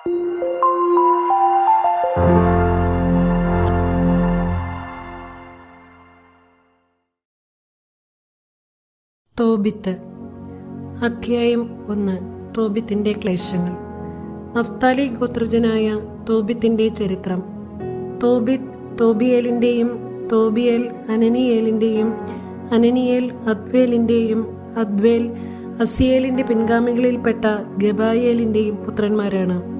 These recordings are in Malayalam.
തോബിത്ത്. അധ്യായം ഒന്ന്. തോബിത്തിന്റെ ക്ലേശങ്ങൾ. നഫ്താലി ഗോത്രജനായ തോബിത്തിന്റെ ചരിത്രം. തോബിത്ത് തോബിയേലിന്റെയും തോബിയേൽ അനനിയേലിന്റെയും അനനിയേൽ അദ്വേലിന്റെയും അദ്വേൽ അസിയേലിന്റെ പിൻഗാമികളിൽപ്പെട്ട ഗബായേലിന്റെയും പുത്രന്മാരാണ്.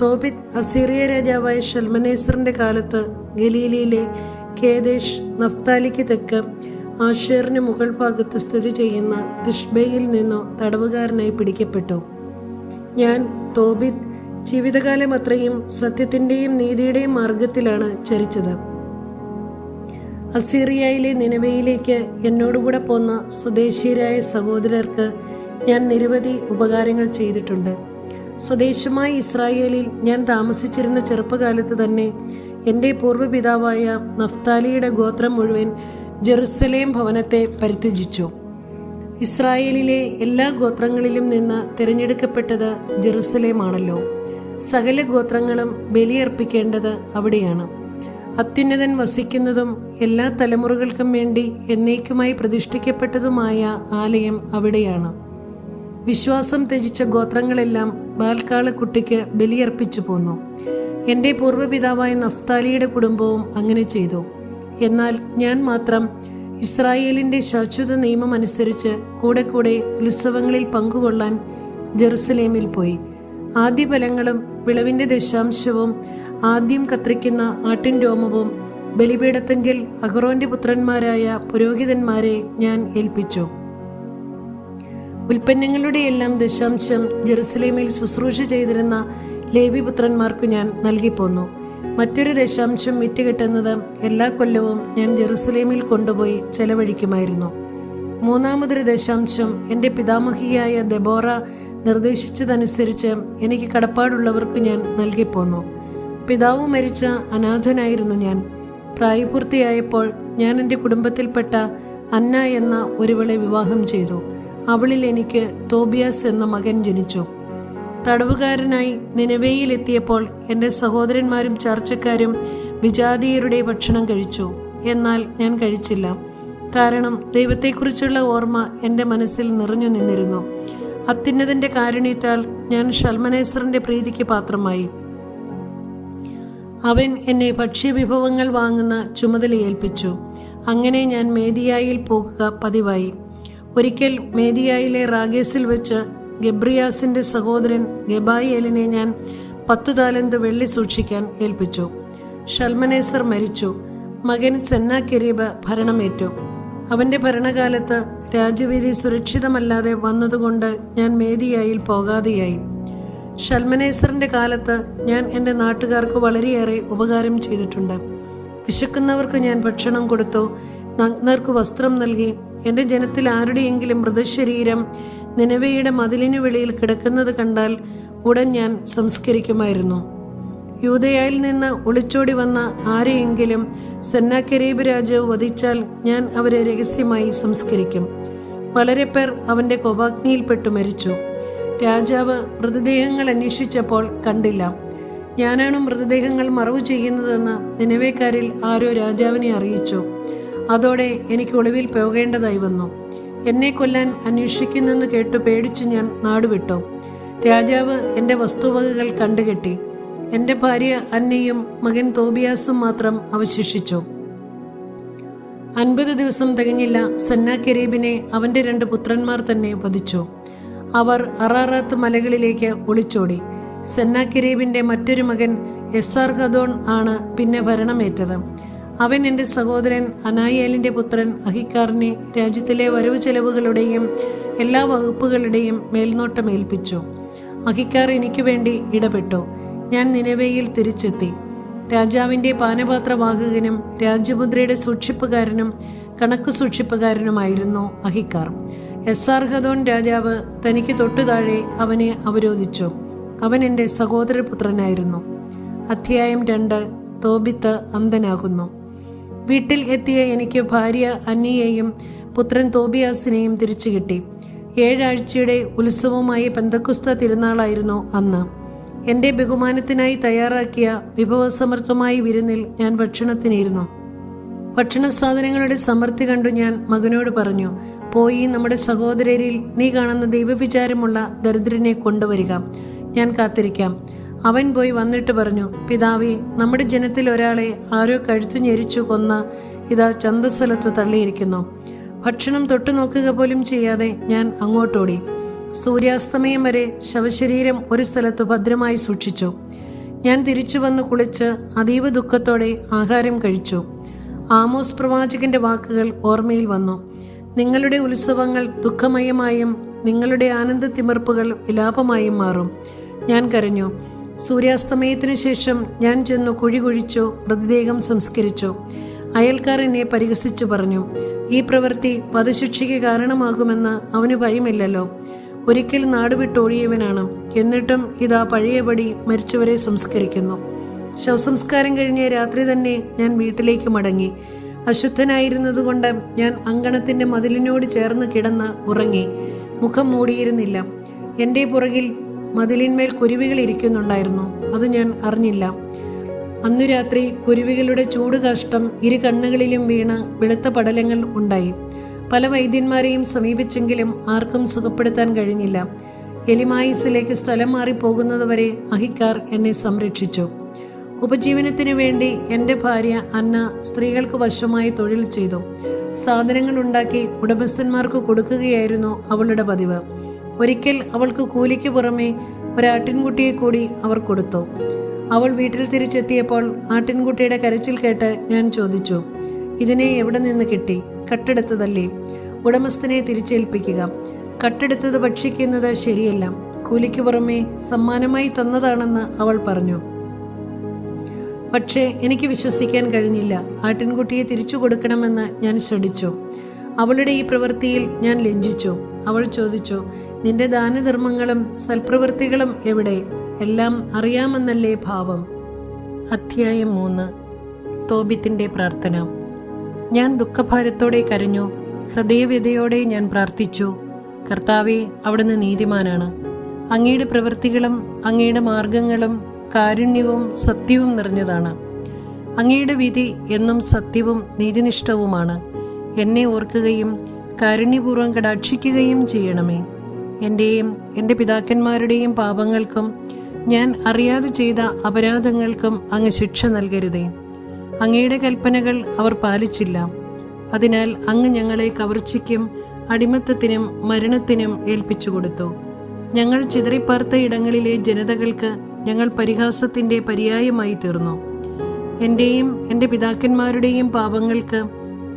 തോബിത്ത് അസീറിയ രാജാവായ ഷൽമനേസറിന്റെ കാലത്ത് ഗലീലിയിലെ കേദേശ് നഫ്താലിക്ക് തെക്ക് ആഷേറിന് മുകൾ ഭാഗത്ത് സ്ഥിതി ചെയ്യുന്ന തിഷ്ബയിൽ നിന്നോ തടവുകാരനായി പിടിക്കപ്പെട്ടു. ഞാൻ തോബിത് ജീവിതകാലം അത്രയും സത്യത്തിന്റെയും നീതിയുടെയും മാർഗത്തിലാണ് ചരിച്ചത്. അസീറിയയിലെ നിലവയിലേക്ക് എന്നോടുകൂടെ പോന്ന സ്വദേശീയരായ സഹോദരർക്ക് ഞാൻ നിരവധി ഉപകാരങ്ങൾ ചെയ്തിട്ടുണ്ട്. സ്വദേശമായ ഇസ്രായേലിൽ ഞാൻ താമസിച്ചിരുന്ന ചെറുപ്പകാലത്ത് തന്നെ എന്റെ പൂർവപിതാവായ നഫ്താലിയുടെ ഗോത്രം മുഴുവൻ ജെറുസലേം ഭവനത്തെ പരിത്യജിച്ചു. ഇസ്രായേലിലെ എല്ലാ ഗോത്രങ്ങളിലും നിന്ന് തിരഞ്ഞെടുക്കപ്പെട്ടത് ജെറുസലേമാണല്ലോ. സകല ഗോത്രങ്ങളും ബലിയർപ്പിക്കേണ്ടത് അവിടെയാണ്. അത്യുന്നതൻ വസിക്കുന്നതും എല്ലാ തലമുറകൾക്കും വേണ്ടി എന്നേക്കുമായി പ്രതിഷ്ഠിക്കപ്പെട്ടതുമായ ആലയം അവിടെയാണ്. വിശ്വാസം ത്യജിച്ച ഗോത്രങ്ങളെല്ലാം ബാൽക്കാള കുട്ടിക്ക് ബലിയർപ്പിച്ചു പോന്നു. എന്റെ പൂർവപിതാവായ നഫ്താലിയുടെ കുടുംബവും അങ്ങനെ ചെയ്തു. എന്നാൽ ഞാൻ മാത്രം ഇസ്രായേലിന്റെ ശാശ്വത നിയമം അനുസരിച്ച് കൂടെ കൂടെ ഉത്സവങ്ങളിൽ പങ്കുകൊള്ളാൻ ജെറുസലേമിൽ പോയി. ആദ്യ ഫലങ്ങളും വിളവിന്റെ ദശാംശവും ആദ്യം കത്രിക്കുന്ന ആട്ടിൻ രോമവും ബലിപീഠത്തെങ്കിൽ അഹ്റോന്റെ പുത്രന്മാരായ പുരോഹിതന്മാരെ ഞാൻ ഏൽപ്പിച്ചു. ഉൽപ്പന്നങ്ങളുടെ എല്ലാം ദശാംശം ജെറുസലേമിൽ ശുശ്രൂഷ ചെയ്തിരുന്ന ലേവിപുത്രന്മാർക്കു ഞാൻ നൽകിപ്പോന്നു. മറ്റൊരു ദശാംശം വിറ്റ് കിട്ടുന്നത് എല്ലാ കൊല്ലവും ഞാൻ ജെറുസലേമിൽ കൊണ്ടുപോയി ചെലവഴിക്കുമായിരുന്നു. മൂന്നാമതൊരു ദശാംശം എന്റെ പിതാമഹിയായ ദെബോറ നിർദ്ദേശിച്ചതനുസരിച്ച് എനിക്ക് കടപ്പാടുള്ളവർക്ക് ഞാൻ നൽകിപ്പോന്നു. പിതാവ് മരിച്ച അനാഥനായിരുന്നു ഞാൻ. പ്രായപൂർത്തിയായപ്പോൾ ഞാൻ എന്റെ കുടുംബത്തിൽപ്പെട്ട അന്ന എന്ന ഒരുവളെ വിവാഹം ചെയ്തു. അവളിൽ എനിക്ക് തോബിയാസ് എന്ന മകൻ ജനിച്ചു. തടവുകാരനായി നിലവേയിലെത്തിയപ്പോൾ എന്റെ സഹോദരന്മാരും ചർച്ചക്കാരും വിജാതീയരുടെ ഭക്ഷണം കഴിച്ചു. എന്നാൽ ഞാൻ കഴിച്ചില്ല. കാരണം ദൈവത്തെക്കുറിച്ചുള്ള ഓർമ്മ എന്റെ മനസ്സിൽ നിറഞ്ഞു നിന്നിരുന്നു. അത്യുന്നതിന്റെ കാരുണ്യത്താൽ ഞാൻ ഷൽമനേശ്വറിന്റെ പ്രീതിക്ക് പാത്രമായി. അവൻ എന്നെ ഭക്ഷ്യവിഭവങ്ങൾ വാങ്ങുന്ന ചുമതല ഏൽപ്പിച്ചു അങ്ങനെ ഞാൻ മേദിയായിൽ പോകുക പതിവായി. ഒരിക്കൽ മേദിയായിലെ റാഗേസിൽ വെച്ച് ഗബ്രിയാസിന്റെ സഹോദരൻ ഗബായേലിനെ ഞാൻ പത്തു താലന്ത് വെള്ളി സൂക്ഷിക്കാൻ ഏൽപ്പിച്ചു. ഷൽമനേസർ മരിച്ചു. മകൻ സെന്നാക്കെരീബ് ഭരണമേറ്റു. അവന്റെ ഭരണകാലത്ത് രാജവീതി സുരക്ഷിതമല്ലാതെ വന്നതുകൊണ്ട് ഞാൻ മേദിയായിൽ പോകാതെയായി. ഷൽമനേസറിന്റെ കാലത്ത് ഞാൻ എന്റെ നാട്ടുകാർക്ക് വളരെയേറെ ഉപകാരം ചെയ്തിട്ടുണ്ട്. വിശക്കുന്നവർക്ക് ഞാൻ ഭക്ഷണം കൊടുത്തു. നഗ്നർക്ക് വസ്ത്രം നൽകി എന്റെ ജനത്തിൽ ആരുടെയെങ്കിലും മൃതശരീരം നിലവയുടെ മതിലിനു വെളിയിൽ കിടക്കുന്നത് കണ്ടാൽ ഉടൻ ഞാൻ സംസ്കരിക്കുമായിരുന്നു. യൂതയായിൽ നിന്ന് ഒളിച്ചോടി വന്ന ആരെയെങ്കിലും സെന്നാക്കരീബ് രാജാവ് വധിച്ചാൽ ഞാൻ അവരെ രഹസ്യമായി സംസ്കരിക്കും. വളരെ പേർ അവന്റെ കോപാഗ്നിയിൽപ്പെട്ടു മരിച്ചു. രാജാവ് മൃതദേഹങ്ങൾ അന്വേഷിച്ചപ്പോൾ കണ്ടില്ല. ഞാനാണ് മൃതദേഹങ്ങൾ മറവ് ചെയ്യുന്നതെന്ന് നിലവേക്കാരിൽ ആരോ രാജാവിനെ അറിയിച്ചു. അതോടെ എനിക്ക് ഒളിവിൽ പോകേണ്ടതായി വന്നു. എന്നെ കൊല്ലാൻ അന്വേഷിക്കുന്നെന്ന് കേട്ടു പേടിച്ച് ഞാൻ നാടുവിട്ടു. രാജാവ് എന്റെ വസ്തുവകകൾ കണ്ടുകെട്ടി. എന്റെ ഭാര്യ അന്നയും മകൻ തോബിയാസും മാത്രം അവശേഷിച്ചു. അൻപത് ദിവസം തികഞ്ഞില്ല സന്നാക്കെരീബിനെ അവന്റെ രണ്ട് പുത്രന്മാർ തന്നെ വധിച്ചു. അവർ അറാറാത്ത് മലകളിലേക്ക് ഒളിച്ചോടി. സെന്നാക്കിരീബിന്റെ മറ്റൊരു മകൻ എസ് ആർ ഹദോൺ ആണ് പിന്നെ ഭരണമേറ്റത്. അവൻ എന്റെ സഹോദരൻ അനായേലിന്റെ പുത്രൻ അഹിക്കാറിനെ രാജ്യത്തിലെ വരവ് ചെലവുകളുടെയും എല്ലാ വകുപ്പുകളുടെയും മേൽനോട്ടം ഏൽപ്പിച്ചു. അഹിക്കാർ എനിക്ക് വേണ്ടി ഇടപെട്ടു. ഞാൻ നിലവയിൽ തിരിച്ചെത്തി. രാജാവിന്റെ പാനപാത്രവാഹകനും രാജ്യമുദ്രയുടെ സൂക്ഷിപ്പുകാരനും കണക്ക് സൂക്ഷിപ്പുകാരനുമായിരുന്നു അഹിക്കാർ. എസ് ആർ ഹദോൻ രാജാവ് തനിക്ക് തൊട്ടു താഴെ അവനെ അവരോധിച്ചു. അവൻ എന്റെ സഹോദരപുത്രനായിരുന്നു. അധ്യായം രണ്ട്. തോബിത്ത് അന്തനാകുന്നു വീട്ടിൽ എത്തിയ എനിക്ക് ഭാര്യ അന്നിയെയും പുത്രൻ തോബിയാസിനെയും തിരിച്ചു കിട്ടി. ഏഴാഴ്ചയുടെ ഉത്സവമായി പെന്തക്കുസ്ത തിരുനാളായിരുന്നു അന്ന്. എന്റെ ബഹുമാനത്തിനായി തയ്യാറാക്കിയ വിഭവസമൃദ്ധമായ വിരുന്നിൽ ഞാൻ ഭക്ഷണത്തിനിരുന്നു. ഭക്ഷണ സാധനങ്ങളുടെ സമൃദ്ധി കണ്ടു ഞാൻ മകനോട് പറഞ്ഞു പോയി നമ്മുടെ സഹോദരരിൽ നീ കാണുന്ന ദൈവവിചാരമുള്ള ദരിദ്രനെ കൊണ്ടുവരിക. ഞാൻ കാത്തിരിക്കാം. അവൻ പോയി വന്നിട്ട് പറഞ്ഞു പിതാവേ നമ്മുടെ ജനത്തിൽ ഒരാളെ ആരോ കഴുത്തു ഞെരിച്ചു കൊന്ന ഇതാ ചന്തസ്ഥലത്തു തള്ളിയിരിക്കുന്നു. ഭക്ഷണം തൊട്ടു നോക്കുക പോലും ചെയ്യാതെ ഞാൻ അങ്ങോട്ടോടി. സൂര്യാസ്തമയം വരെ ശവശരീരം ഒരു സ്ഥലത്ത് ഭദ്രമായി സൂക്ഷിച്ചു. ഞാൻ തിരിച്ചു വന്ന് കുളിച്ച് അതീവ ദുഃഖത്തോടെ ആഹാരം കഴിച്ചു. ആമോസ് പ്രവാചകന്റെ വാക്കുകൾ ഓർമ്മയിൽ വന്നു. നിങ്ങളുടെ ഉത്സവങ്ങൾ ദുഃഖമയമായും നിങ്ങളുടെ ആനന്ദ തിമിർപ്പുകൾ വിലാപമായും മാറും. ഞാൻ കരഞ്ഞു. സൂര്യാസ്തമയത്തിനു ശേഷം ഞാൻ ചെന്നു കുഴി കുഴിച്ചു മൃതദേഹം സംസ്കരിച്ചു. അയൽക്കാർ എന്നെ പരിഹസിച്ചു പറഞ്ഞു ഈ പ്രവൃത്തി വധശിക്ഷയ്ക്ക് കാരണമാകുമെന്ന് അവന് ഭയമില്ലല്ലോ. ഒരിക്കൽ നാടുവിട്ടൊഴിയവനാണ് എന്നിട്ടും ഇതാ പഴയപടി മരിച്ചവരെ സംസ്കരിക്കുന്നു. ശവസംസ്കാരം കഴിഞ്ഞ രാത്രി തന്നെ ഞാൻ വീട്ടിലേക്ക് മടങ്ങി. അശുദ്ധനായിരുന്നതുകൊണ്ട് ഞാൻ അങ്കണത്തിന്റെ മതിലിനോട് ചേർന്ന് കിടന്ന് ഉറങ്ങി. മുഖം മൂടിയിരുന്നില്ല. എന്റെ പുറകിൽ മതിലിന്മേൽ കുരുവികൾ ഇരിക്കുന്നുണ്ടായിരുന്നു. അത് ഞാൻ അറിഞ്ഞില്ല. അന്നു രാത്രി കുരുവികളുടെ ചൂട് കഷ്ടം ഇരു കണ്ണുകളിലും വീണ് വെളുത്ത പടലങ്ങൾ ഉണ്ടായി. പല വൈദ്യന്മാരെയും സമീപിച്ചെങ്കിലും ആർക്കും സുഖപ്പെടുത്താൻ കഴിഞ്ഞില്ല. എലിമായിസിലേക്ക് സ്ഥലം മാറിപ്പോകുന്നതുവരെ അഹിക്കാർ എന്നെ സംരക്ഷിച്ചു. ഉപജീവനത്തിനു വേണ്ടി എന്റെ ഭാര്യ അന്ന സ്ത്രീകൾക്ക് വശമായി തൊഴിൽ ചെയ്തു. സാധനങ്ങൾ ഉണ്ടാക്കി ഉടമസ്ഥന്മാർക്ക് കൊടുക്കുകയായിരുന്നു അവളുടെ പതിവ്. ഒരിക്കൽ അവൾക്ക് കൂലിക്ക് പുറമെ ഒരാട്ടിൻകുട്ടിയെ കൂടി അവർ കൊടുത്തു. അവൾ വീട്ടിൽ തിരിച്ചെത്തിയപ്പോൾ ആട്ടിൻകുട്ടിയുടെ കരച്ചിൽ കേട്ട് ഞാൻ ചോദിച്ചു ഇതിനെ എവിടെ നിന്ന് കിട്ടി? കട്ടെടുത്തതല്ലേ? ഉടമസ്ഥനെ തിരിച്ചേൽപ്പിക്കുക. കട്ടെടുത്തത് ഭക്ഷിക്കുന്നത് ശരിയല്ല. കൂലിക്ക് പുറമെ സമ്മാനമായി തന്നതാണെന്ന് അവൾ പറഞ്ഞു. പക്ഷേ എനിക്ക് വിശ്വസിക്കാൻ കഴിഞ്ഞില്ല. ആട്ടിൻകുട്ടിയെ തിരിച്ചു കൊടുക്കണമെന്ന് ഞാൻ ശ്രമിച്ചു അവളുടെ ഈ പ്രവൃത്തിയിൽ ഞാൻ ലജ്ജിച്ചു. അവൾ ചോദിച്ചു നിന്റെ ദാനധർമ്മങ്ങളും സൽപ്രവൃത്തികളും എവിടെ? എല്ലാം അറിയാമെന്നല്ലേ ഭാവം. അധ്യായം മൂന്ന്. തോബിത്തിന്റെ പ്രാർത്ഥന. ഞാൻ ദുഃഖഭാരത്തോടെ കരഞ്ഞു. ഹൃദയവ്യതയോടെ ഞാൻ പ്രാർത്ഥിച്ചു. കർത്താവെ അവിടുന്ന് നീതിമാനാണ്. അങ്ങയുടെ പ്രവൃത്തികളും അങ്ങയുടെ മാർഗങ്ങളും കാരുണ്യവും സത്യവും നിറഞ്ഞതാണ്. അങ്ങയുടെ വിധി എന്നും സത്യവും നീതിനിഷ്ഠവുമാണ്. എന്നെ ഓർക്കുകയും കാരുണ്യപൂർവം കടാക്ഷിക്കുകയും ചെയ്യണമേ. എന്റെയും എന്റെ പിതാക്കന്മാരുടെയും പാപങ്ങൾക്കും ഞാൻ അറിയാതെ ചെയ്ത അപരാധങ്ങൾക്കും അങ്ങ് ശിക്ഷ നൽകരുതേ. അങ്ങയുടെ കൽപ്പനകൾ അവർ പാലിച്ചില്ല. അതിനാൽ അങ്ങ് ഞങ്ങളെ കവർച്ചയ്ക്കും അടിമത്തത്തിനും മരണത്തിനും ഏൽപ്പിച്ചു കൊടുത്തു. ഞങ്ങൾ ചിതറിപ്പാർത്ത ഇടങ്ങളിലെ ജനതകൾക്ക് ഞങ്ങൾ പരിഹാസത്തിന്റെ പര്യായമായി തീർന്നു. എന്റെയും എന്റെ പിതാക്കന്മാരുടെയും പാപങ്ങൾക്ക്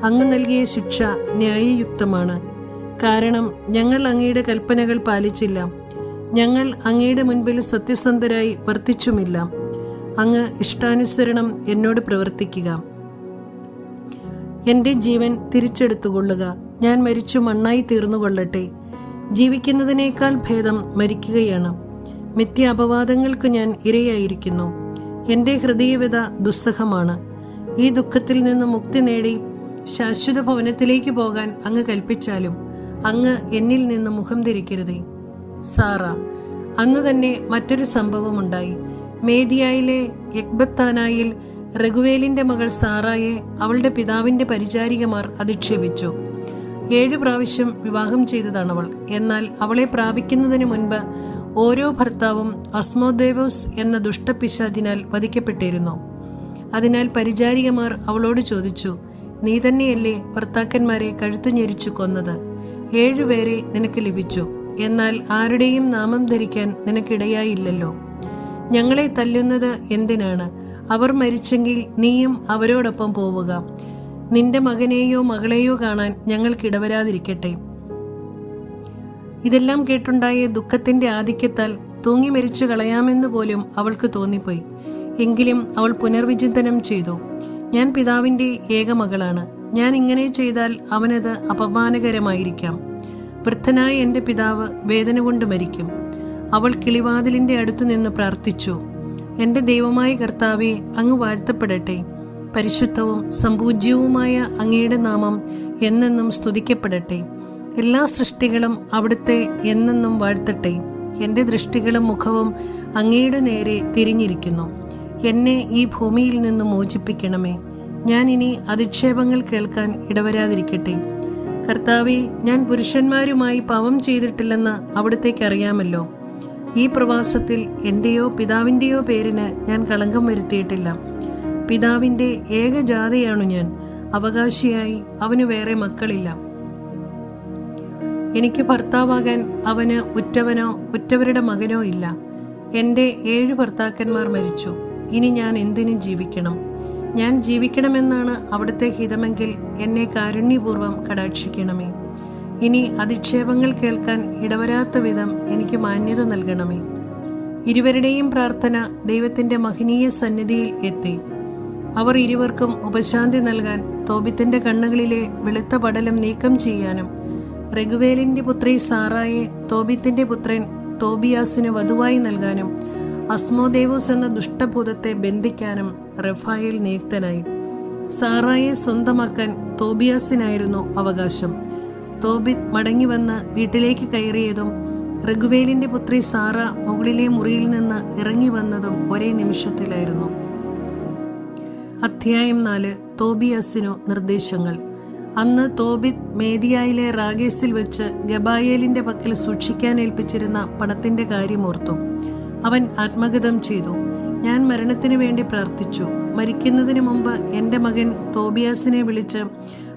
അങ്ങ് നൽകിയ ശിക്ഷ ന്യായയുക്തമാണ്. കാരണം ഞങ്ങൾ അങ്ങയുടെ കൽപ്പനകൾ പാലിച്ചില്ല. ഞങ്ങൾ അങ്ങയുടെ മുൻപിൽ സത്യസന്ധരായി വർത്തിച്ചുമില്ല. അങ്ങ് ഇഷ്ടാനുസരണം എന്നോട് പ്രവർത്തിക്കുക. എന്റെ ജീവൻ തിരിച്ചെടുത്തുകൊള്ളുക. ഞാൻ മരിച്ചു മണ്ണായി തീർന്നുകൊള്ളട്ടെ. ജീവിക്കുന്നതിനേക്കാൾ ഭേദം മരിക്കുകയാണ്. മിഥ്യ അപവാദങ്ങൾക്ക് ഞാൻ ഇരയായിരിക്കുന്നു. എന്റെ ഹൃദയവ്യത ദുസ്സഹമാണ്. ഈ ദുഃഖത്തിൽ നിന്ന് മുക്തി നേടി ശാശ്വത ഭവനത്തിലേക്ക് പോകാൻ അങ്ങ് കൽപ്പിച്ചാലും അങ്ങ് എന്നിൽ നിന്ന് മുഖം തിരിക്കരുതേ. സാറ അന്ന് തന്നെ മറ്റൊരു സംഭവമുണ്ടായി. മേദിയായിലെ യക്ബത്താനായിൽ റഘുവേലിന്റെ മകൾ സാറായെ അവളുടെ പിതാവിന്റെ പരിചാരികമാർ അധിക്ഷേപിച്ചു. ഏഴ് പ്രാവശ്യം വിവാഹം ചെയ്തതാണ് അവൾ എന്നാൽ അവളെ പ്രാപിക്കുന്നതിന് മുൻപ് ഓരോ ഭർത്താവും അസ്മോദേവോസ് എന്ന ദുഷ്ടപിശാദിനാൽ വധിക്കപ്പെട്ടിരുന്നു. അതിനാൽ പരിചാരികമാർ അവളോട് ചോദിച്ചു നീ തന്നെയല്ലേ ഭർത്താക്കന്മാരെ കഴുത്തു ഞെരിച്ചു കൊന്നത്? ഏഴുപേരെ നിനക്ക് ലഭിച്ചു. എന്നാൽ ആരുടെയും നാമം ധരിക്കാൻ നിനക്കിടയായില്ലല്ലോ. ഞങ്ങളെ തല്ലുന്നത് എന്തിനാണ്? അവർ മരിച്ചെങ്കിൽ നീയും അവരോടൊപ്പം പോവുക. നിന്റെ മകനെയോ മകളെയോ കാണാൻ ഞങ്ങൾക്കിടവരാതിരിക്കട്ടെ. ഇതെല്ലാം കേട്ടുണ്ടായ ദുഃഖത്തിന്റെ ആധിക്യത്താൽ തൂങ്ങി മരിച്ചു കളയാമെന്ന് പോലും അവൾക്ക് തോന്നിപ്പോയി. എങ്കിലും അവൾ പുനർവിചിന്തനം ചെയ്തു. ഞാൻ പിതാവിന്റെ ഏക മകളാണ്. ഞാൻ ഇങ്ങനെ ചെയ്താൽ അവനത് അപമാനകരമായിരിക്കാം. വൃദ്ധനായ എന്റെ പിതാവ് വേദന കൊണ്ട് മരിക്കും. അവൾ കിളിവാതിലിന്റെ അടുത്തു നിന്ന് പ്രാർത്ഥിച്ചു എന്റെ ദൈവമായ കർത്താവെ അങ്ങ് വാഴ്ത്തപ്പെടട്ടെ. പരിശുദ്ധവും സമ്പൂജ്യവുമായ അങ്ങയുടെ നാമം എന്നെന്നും സ്തുതിക്കപ്പെടട്ടെ. എല്ലാ സൃഷ്ടികളും അവിടുത്തെ എന്നെന്നും വാഴ്ത്തട്ടെ. എന്റെ ദൃഷ്ടികളും മുഖവും അങ്ങയുടെ നേരെ തിരിഞ്ഞിരിക്കുന്നു. എന്നെ ഈ ഭൂമിയിൽ നിന്ന് മോചിപ്പിക്കണമേ. ഞാൻ ഇനി അധിക്ഷേപങ്ങൾ കേൾക്കാൻ ഇടവരാതിരിക്കട്ടെ. കർത്താവെ ഞാൻ പുരുഷന്മാരുമായി പാവം ചെയ്തിട്ടില്ലെന്ന് അവിടത്തേക്ക് അറിയാമല്ലോ. ഈ പ്രവാസത്തിൽ എന്റെയോ പിതാവിന്റെയോ പേരിന് ഞാൻ കളങ്കം വരുത്തിയിട്ടില്ല. പിതാവിന്റെ ഏകജാതയാണു ഞാൻ. അവകാശിയായി അവന് വേറെ മക്കളില്ല. എനിക്ക് ഭർത്താവാകാൻ അവന് ഉറ്റവനോ ഉറ്റവരുടെ മകനോ ഇല്ല. എന്റെ ഏഴ് ഭർത്താക്കന്മാർ മരിച്ചു. ഇനി ഞാൻ എന്തിനു ജീവിക്കണം? ഞാൻ ജീവിക്കണമെന്നാണ് അവിടുത്തെ ഹിതമെങ്കിൽ എന്നെ കാരുണ്യപൂർവം കടാക്ഷിക്കണമേ. ഇനി അധിക്ഷേപങ്ങൾ കേൾക്കാൻ ഇടവരാത്ത വിധം എനിക്ക് മാന്യത നൽകണമേ. ഇരുവരുടെയും പ്രാർത്ഥന ദൈവത്തിന്റെ മഹനീയ സന്നിധിയിൽ എത്തി. അവർ ഇരുവർക്കും ഉപശാന്തി നൽകാൻ തോബിത്തിന്റെ കണ്ണുകളിലെ വെളുത്ത പടലം നീക്കം ചെയ്യാനും റഘുവേലിന്റെ പുത്രി സാറായെ തോബിത്തിന്റെ പുത്രൻ തോബിയാസിന് വധുവായി നൽകാനും അസ്മോദേവോസ് എന്ന ദുഷ്ടഭൂതത്തെ ബന്ധിക്കാനും റഫായേൽ നിയുക്തനായി. സാറായെ സ്വന്തമാക്കാൻ തോബിയാസിനായിരുന്നു അവകാശം. തോബിത് മടങ്ങി വന്ന് വീട്ടിലേക്ക് കയറിയതും റഘുവേലിന്റെ പുത്രി സാറ മുകളിലെ മുറിയിൽ നിന്ന് ഇറങ്ങി വന്നതും ഒരേ നിമിഷത്തിലായിരുന്നു. അധ്യായം നാല്. തോബിയാസിനു നിർദ്ദേശങ്ങൾ. അന്ന് തോബിത് മേദിയായിലെ റാഗേസിൽ വെച്ച് ഗബായേലിന്റെ പക്കൽ സൂക്ഷിക്കാൻ ഏൽപ്പിച്ചിരുന്ന പണത്തിന്റെ കാര്യമോർത്തു അവൻ ആത്മഗതം ചെയ്തു. ഞാൻ മരണത്തിനു വേണ്ടി പ്രാർത്ഥിച്ചു. മരിക്കുന്നതിന് മുമ്പ് എന്റെ മകൻ തോബിയാസിനെ വിളിച്ച്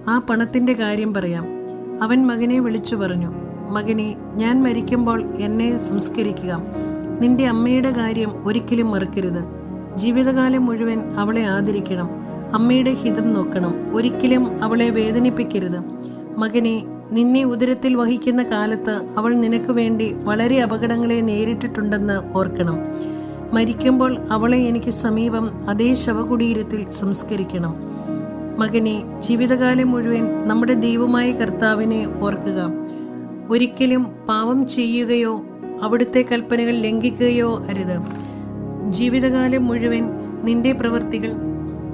ആ പണത്തിന്റെ കാര്യം പറയാം. അവൻ മകനെ വിളിച്ചു പറഞ്ഞു മകനെ ഞാൻ മരിക്കുമ്പോൾ എന്നെ സംസ്കരിക്കുക. നിന്റെ അമ്മയുടെ കാര്യം ഒരിക്കലും മറക്കരുത്. ജീവിതകാലം മുഴുവൻ അവളെ ആദരിക്കണം. അമ്മയുടെ ഹിതം നോക്കണം. ഒരിക്കലും അവളെ വേദനിപ്പിക്കരുത്. മകനെ നിന്നെ ഉദരത്തിൽ വഹിക്കുന്ന കാലത്ത് അവൾ നിനക്ക് വേണ്ടി വളരെ അപകടങ്ങളെ നേരിട്ടിട്ടുണ്ടെന്ന് ഓർക്കണം. മരിക്കുമ്പോൾ അവളെ എനിക്ക് സമീപം അതേ ശവകുടീരത്തിൽ സംസ്കരിക്കണം. മകനെ ജീവിതകാലം മുഴുവൻ നമ്മുടെ ദൈവമായ കർത്താവിനെ ഓർക്കുക. ഒരിക്കലും പാവം ചെയ്യുകയോ അവിടുത്തെ കൽപ്പനകൾ ലംഘിക്കുകയോ അരുത്. ജീവിതകാലം മുഴുവൻ നിന്റെ പ്രവൃത്തികൾ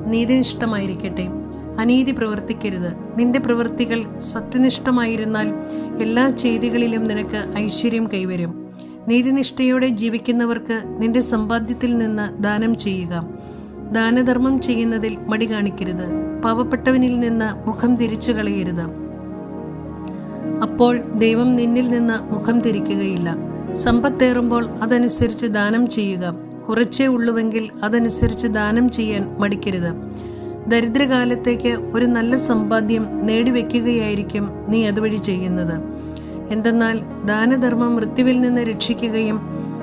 നീതിനിഷ്ഠമായിരിക്കട്ടെ. അനീതി പ്രവർത്തിക്കരുത്. നിന്റെ പ്രവൃത്തികൾ സത്യനിഷ്ഠമായിരുന്നാൽ എല്ലാ ചെയ്തികളിലും നിനക്ക് ഐശ്വര്യം കൈവരും. നീതിനിഷ്ഠയോടെ ജീവിക്കുന്നവർക്ക് നിന്റെ സമ്പാദ്യത്തിൽ നിന്ന് ദാനം ചെയ്യുക. ദാനധർമ്മം ചെയ്യുന്നതിൽ മടി കാണിക്കരുത്. പാവപ്പെട്ടവനിൽ നിന്ന് മുഖം തിരിച്ചു കളയരുത്. അപ്പോൾ ദൈവം നിന്നിൽ നിന്ന് മുഖം തിരിക്കുകയില്ല. സമ്പത്തേറുമ്പോൾ അതനുസരിച്ച് ദാനം ചെയ്യുക. കുറച്ചേ ഉള്ളുവെങ്കിൽ അതനുസരിച്ച് ദാനം ചെയ്യാൻ മടിക്കരുത്. ദരിദ്രകാലത്തേക്ക് ഒരു നല്ല സമ്പാദ്യം നേടിവെക്കുകയായിരിക്കും നീ അതുവഴി ചെയ്യുന്നത്. എന്തെന്നാൽ ദാനധർമ്മം മൃത്യുവിൽ നിന്ന് രക്ഷിക്കുകയും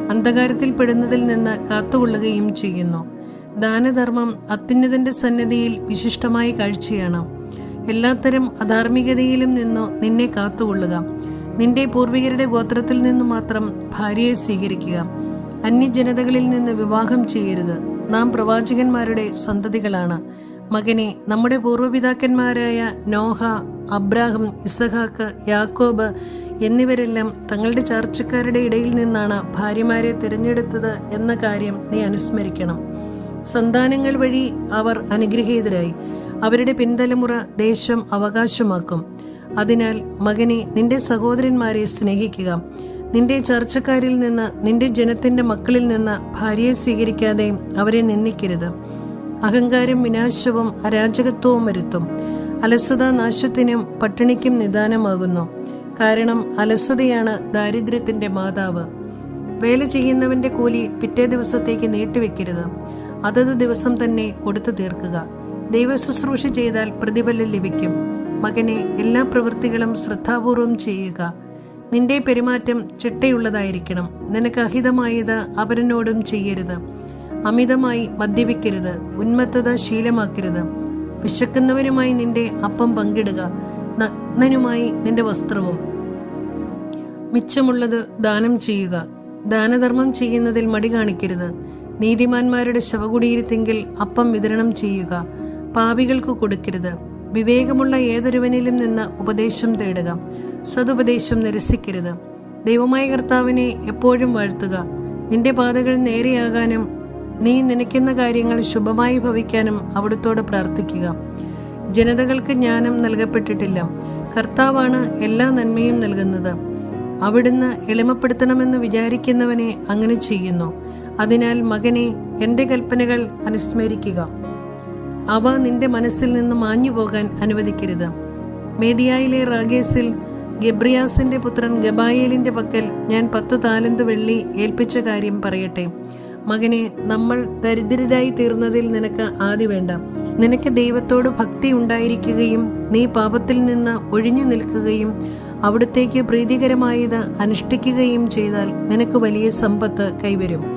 അന്ധകാരത്തിൽ പെടുന്നതിൽ നിന്ന് കാത്തുകൊള്ളുകയും ചെയ്യുന്നു. ദാനധർമ്മം അത്യുന്നതന്റെ സന്നിധിയിൽ വിശിഷ്ടമായ കാഴ്ചയാണ്. എല്ലാത്തരം അധാർമികതയിലും നിന്നു നിന്നെ കാത്തുകൊള്ളുക. നിന്റെ പൂർവികരുടെ ഗോത്രത്തിൽ നിന്നു മാത്രം ഭാര്യയെ സ്വീകരിക്കുക. അന്യജനതകളിൽ നിന്ന് വിവാഹം ചെയ്യരുത്. നാം പ്രവാചകന്മാരുടെ സന്തതികളാണ്. മകനെ നമ്മുടെ പൂർവപിതാക്കന്മാരായ നോഹ അബ്രാഹം ഇസഹാക്ക് യാക്കോബ് എന്നിവരെല്ലാം തങ്ങളുടെ ചാർച്ചക്കാരുടെ ഇടയിൽ നിന്നാണ് ഭാര്യമാരെ തിരഞ്ഞെടുത്തത് എന്ന കാര്യം നീ അനുസ്മരിക്കണം. സന്താനങ്ങൾ വഴി അവർ അനുഗ്രഹീതരായി. അവരുടെ പിൻതലമുറ ദേശം അവകാശമാക്കും. അതിനാൽ മകനെ നിന്റെ സഹോദരന്മാരെ സ്നേഹിക്കുക. നിന്റെ ചർച്ചക്കാരിൽ നിന്ന് നിന്റെ ജനത്തിന്റെ മക്കളിൽ നിന്ന് ഭാര്യയെ സ്വീകരിക്കാതെ അവരെ നിന്ദിക്കരുത്. അഹങ്കാരം വിനാശവും അരാജകത്വവും വരുത്തും. അലസത നാശത്തിനും പട്ടിണിക്കും നിദാനമാകുന്നു. കാരണം അലസതയാണ് ദാരിദ്ര്യത്തിന്റെ മാതാവ്. വേല ചെയ്യുന്നവന്റെ കൂലി പിറ്റേ ദിവസത്തേക്ക് നീട്ടിവെക്കരുത്. അതത് ദിവസം തന്നെ കൊടുത്തു തീർക്കുക. ദൈവശുശ്രൂഷ ചെയ്താൽ പ്രതിഫലം ലഭിക്കും. മകനെ എല്ലാ പ്രവൃത്തികളും ശ്രദ്ധാപൂർവം ചെയ്യുക. നിന്റെ പെരുമാറ്റം ചിട്ടയുള്ളതായിരിക്കണം. നിനക്ക് അഹിതമായത് അവരനോടും ചെയ്യരുത്. അമിതമായി മദ്യപിക്കരുത് ഉന്മത്തത ശീലമാക്കരുത്. വിശക്കുന്നവരുമായി നിന്റെ അപ്പം പങ്കിടുക നഗ്നനുമായി നിന്റെ വസ്ത്രവും. മിച്ചമുള്ളത് ദാനം ചെയ്യുക ദാനധർമ്മം ചെയ്യുന്നതിൽ മടി കാണിക്കരുത്. നീതിമാന്മാരുടെ ശവകുടീരത്തെങ്കിൽ അപ്പം വിതരണം ചെയ്യുക പാപികൾക്ക് കൊടുക്കരുത്. വിവേകമുള്ള ഏതൊരുവനിലും നിന്ന് ഉപദേശം തേടുക സതുപദേശം നിരസിക്കരുത്. ദൈവമായ കർത്താവിനെ എപ്പോഴും വാഴ്ത്തുക. നിന്റെ പാതകൾ നേരെയാകാനും നീ നനയ്ക്കുന്ന കാര്യങ്ങൾ ശുഭമായി ഭവിക്കാനും അവിടുത്തോട് പ്രാർത്ഥിക്കുക. ജനതകൾക്ക് ജ്ഞാനം നൽകപ്പെട്ടിട്ടില്ല. കർത്താവാണ് എല്ലാ നന്മയും നൽകുന്നത്. അവിടുന്ന് എളിമപ്പെടുത്തണമെന്ന് വിചാരിക്കുന്നവനെ അങ്ങനെ ചെയ്യുന്നു. അതിനാൽ മകനെ എന്റെ കൽപ്പനകൾ അനുസ്മരിക്കുക. അവ നിന്റെ മനസ്സിൽ നിന്ന് മാഞ്ഞു പോകാൻ അനുവദിക്കരുത്. മേദിയായിലെ റാഗേസിൽ ഗബ്രിയാസിന്റെ പുത്രൻ ഗബായേലിന്റെ പക്കൽ ഞാൻ പത്തു താലന്ത് വെള്ളി ഏൽപ്പിച്ച കാര്യം പറയട്ടെ. മകനെ നമ്മൾ ദരിദ്രരായി തീർന്നതിൽ നിനക്ക് ആദ്യ വേണ്ട. നിനക്ക് ദൈവത്തോട് ഭക്തി ഉണ്ടായിരിക്കുകയും നീ പാപത്തിൽ നിന്ന് ഒഴിഞ്ഞു നിൽക്കുകയും അവിടുത്തേക്ക് പ്രീതികരമായത് അനുഷ്ഠിക്കുകയും ചെയ്താൽ നിനക്ക് വലിയ സമ്പത്ത് കൈവരും.